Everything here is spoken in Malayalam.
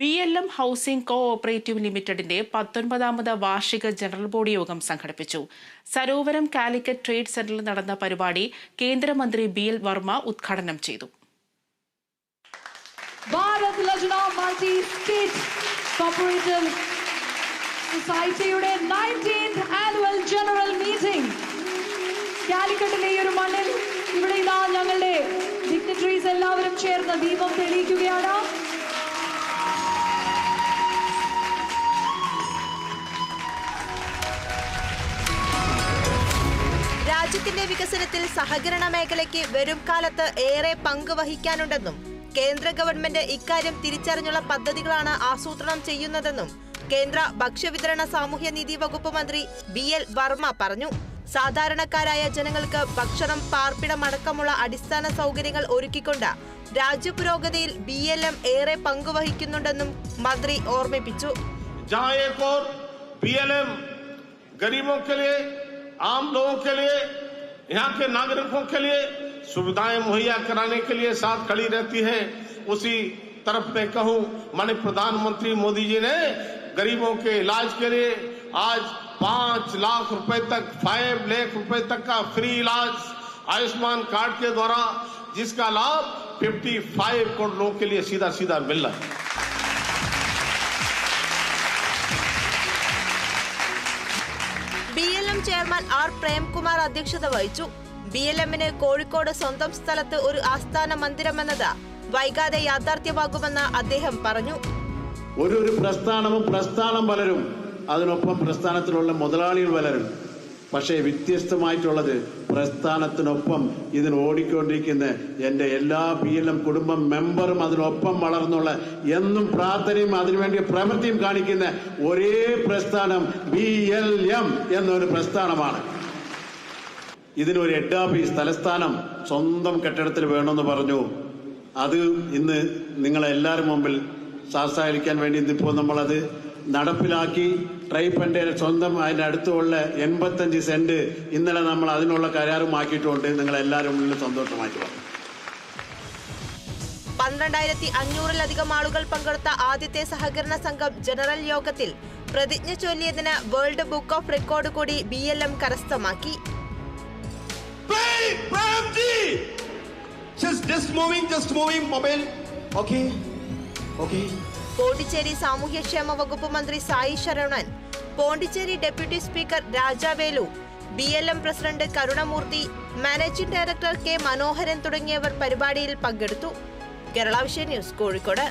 B L M housing co operative ലിമിറ്റഡിന്റെ പത്തൊൻപതാമത് വാർഷിക ജനറൽ ബോഡി യോഗം സംഘടിപ്പിച്ചു. സരോവരം കാലിക്കറ്റ് ട്രേഡ് സെന്ററിൽ നടന്ന പരിപാടി കേന്ദ്രമന്ത്രി ബി എൽ വർമ്മ ഉദ്ഘാടനം ചെയ്തു. Bharat Lajna multi state cooperative സൊസൈറ്റിയുടെ ആനുവൽ ജനറൽ മീറ്റിംഗ് കാലിക്കറ്റിലെ ഈ ഒരു മണ്ണിൽ ഇവിടെ ഇതാ ഞങ്ങളുടെ ഡിഗ്നിറ്ററീസ് എല്ലാവരും ചേർന്ന് ദീപം തെളിയിക്കുകയാണ്. രാജ്യത്തിന്റെ വികസനത്തിൽ സഹകരണ മേഖലയ്ക്ക് വരും കാലത്ത് ഏറെ പങ്ക് വഹിക്കാനുണ്ടെന്നും കേന്ദ്ര ഗവൺമെന്റ് ഇക്കാര്യം തിരിച്ചറിഞ്ഞുള്ള പദ്ധതികളാണ് ആസൂത്രണം ചെയ്യുന്നതെന്നും കേന്ദ്ര ഭക്ഷ്യവിതരണ സാമൂഹ്യനീതി വകുപ്പ് മന്ത്രി ബി എൽ വർമ്മ പറഞ്ഞു. സാധാരണക്കാരായ ജനങ്ങൾക്ക് ഭക്ഷണം പാർപ്പിടമടക്കമുള്ള അടിസ്ഥാന സൗകര്യങ്ങൾ ഒരുക്കിക്കൊണ്ട് രാജ്യപുരോഗതിയിൽ ബി എൽ എം ഏറെ പങ്കുവഹിക്കുന്നുണ്ടെന്നും മന്ത്രി ഓർമ്മിപ്പിച്ചു. ഗരീബോ ആം ലോഗോ यहाँ के नागरिकों के लिए सुविधाएँ मुहैया कराने के लिए साथ खड़ी रहती है। उसी तरफ़ मैं कहूँ, माननीय प्रधानमंत्री मोदी जी ने गरीबों के इलाज के लिए आज पाँच लाख रुपए तक, फाइव लाख रुपए तक का फ्री इलाज आयुष्मान कार्ड के द्वारा, जिसका लाभ 55 करोड़ लोगों के लिए सीधा सीधा मिल रहा है। എം ചെയർമാൻ ആർ പ്രേംകുമാർ അധ്യക്ഷത വഹിച്ചു. ബി എൽ എമ്മിന് കോഴിക്കോട് സ്വന്തം സ്ഥലത്ത് ഒരു ആസ്ഥാന മന്ദിരമെന്നത് വൈകാതെ യാഥാർത്ഥ്യമാകുമെന്ന് അദ്ദേഹം പറഞ്ഞു. ഒരു പ്രസ്ഥാനവും പ്രസ്ഥാനം പലരും അതിനൊപ്പം പ്രസ്ഥാനത്തിലുള്ള മുതലാളികൾ പലരും. പക്ഷേ വ്യത്യസ്തമായിട്ടുള്ളത് പ്രസ്ഥാനത്തിനൊപ്പം ഇതിന് ഓടിക്കൊണ്ടിരിക്കുന്ന എന്റെ എല്ലാ പി എൽ എം കുടുംബം മെമ്പറും അതിനൊപ്പം വളർന്നുള്ള എന്നും പ്രാർത്ഥനയും അതിനുവേണ്ടി പ്രവൃത്തിയും കാണിക്കുന്ന ഒരേ പ്രസ്ഥാനം ബി എൽ എം എന്നൊരു പ്രസ്ഥാനമാണ്. ഇതിനൊരു ഹെഡ് ഓഫീസ് തലസ്ഥാനം സ്വന്തം കെട്ടിടത്തിൽ വേണമെന്ന് പറഞ്ഞു. അത് ഇന്ന് നിങ്ങളെല്ലാവരും മുമ്പിൽ സാക്ഷാത്കരിക്കാൻ വേണ്ടി ഇന്നിപ്പോൾ നമ്മളത് നടപ്പിലാക്കി ട്രൈപ്പന്റെ സ്വന്തം അതിന്റെ അടുത്തുള്ള എൺപത്തഞ്ച് സെന്റ് ഇന്നലെ നമ്മൾ അതിനുള്ള കരാറുമാക്കിയിട്ടുണ്ട് നിങ്ങളെല്ലാവരും ഉള്ളിൽ സന്തോഷമായിട്ട് പറഞ്ഞു പന്ത്രണ്ടായിരത്തി അഞ്ഞൂറിലധികം ആളുകൾ പങ്കെടുത്ത ആദ്യത്തെ സഹകരണ സംഘം ജനറൽ യോഗത്തിൽ പ്രതിജ്ഞ ചൊല്ലിയതിന് വേൾഡ് ബുക്ക് ഓഫ് റെക്കോർഡ് കൂടി ബി എൽ എം കരസ്ഥമാക്കി! Just, just moving, just moving, mobile. Okay. Pondicherry സാമൂഹ്യക്ഷേമ വകുപ്പ് മന്ത്രി Sai Saravanan Pondicherry deputy speaker Rajavelu B L M president Karunamurthy managing director K Manoharan തുടങ്ങിയവർ പരിപാടിയിൽ പങ്കെടുത്തു. കേരള വിഷയ ന്യൂസ് കോഴിക്കോട്.